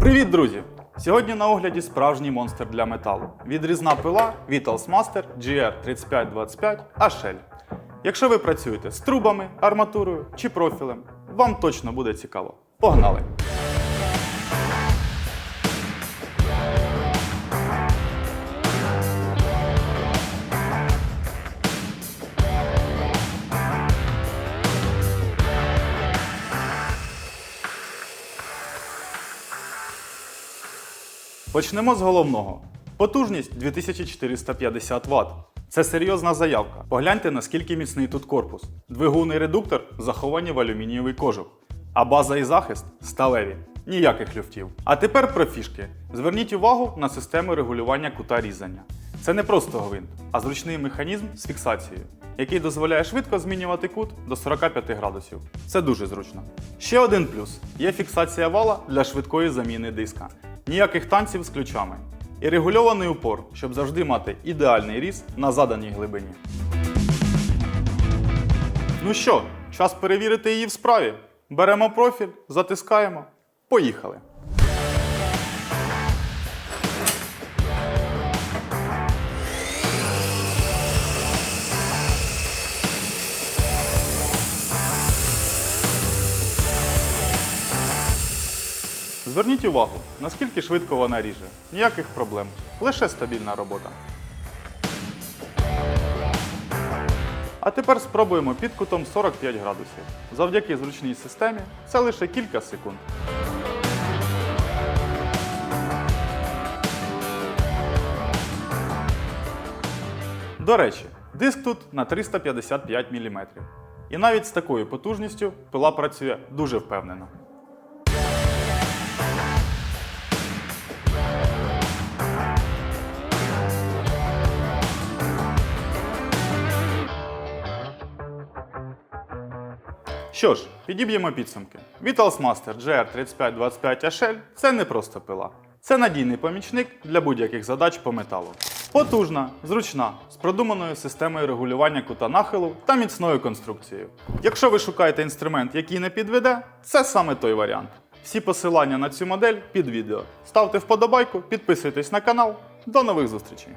Привіт, друзі! Сьогодні на огляді справжній монстр для металу. Відрізна пила Vitals Master GR3525 HL. Якщо ви працюєте з трубами, арматурою чи профілем, вам точно буде цікаво. Погнали! Почнемо з головного. Потужність 2450 Вт. Це серйозна заявка. Погляньте, наскільки міцний тут корпус. Двигун і редуктор заховані в алюмінієвий кожух. А база і захист сталеві. Ніяких люфтів. А тепер про фішки. Зверніть увагу на систему регулювання кута різання. Це не просто гвинт, а зручний механізм з фіксацією, який дозволяє швидко змінювати кут до 45 градусів. Це дуже зручно. Ще один плюс: є фіксація вала для швидкої заміни диска. Ніяких танців з ключами. І регульований упор, щоб завжди мати ідеальний різ на заданій глибині. Ну що, час перевірити її в справі. Беремо профіль, затискаємо. Поїхали. Зверніть увагу, наскільки швидко вона ріже. Ніяких проблем. Лише стабільна робота. А тепер спробуємо під кутом 45 градусів. Завдяки зручній системі це лише кілька секунд. До речі, диск тут на 355 мм. І навіть з такою потужністю пила працює дуже впевнено. Що ж, підіб'ємо підсумки. Vitals Master GR3525 HL – це не просто пила. Це надійний помічник для будь-яких задач по металу. Потужна, зручна, з продуманою системою регулювання кута нахилу та міцною конструкцією. Якщо ви шукаєте інструмент, який не підведе, це саме той варіант. Всі посилання на цю модель під відео. Ставте вподобайку, підписуйтесь на канал. До нових зустрічей!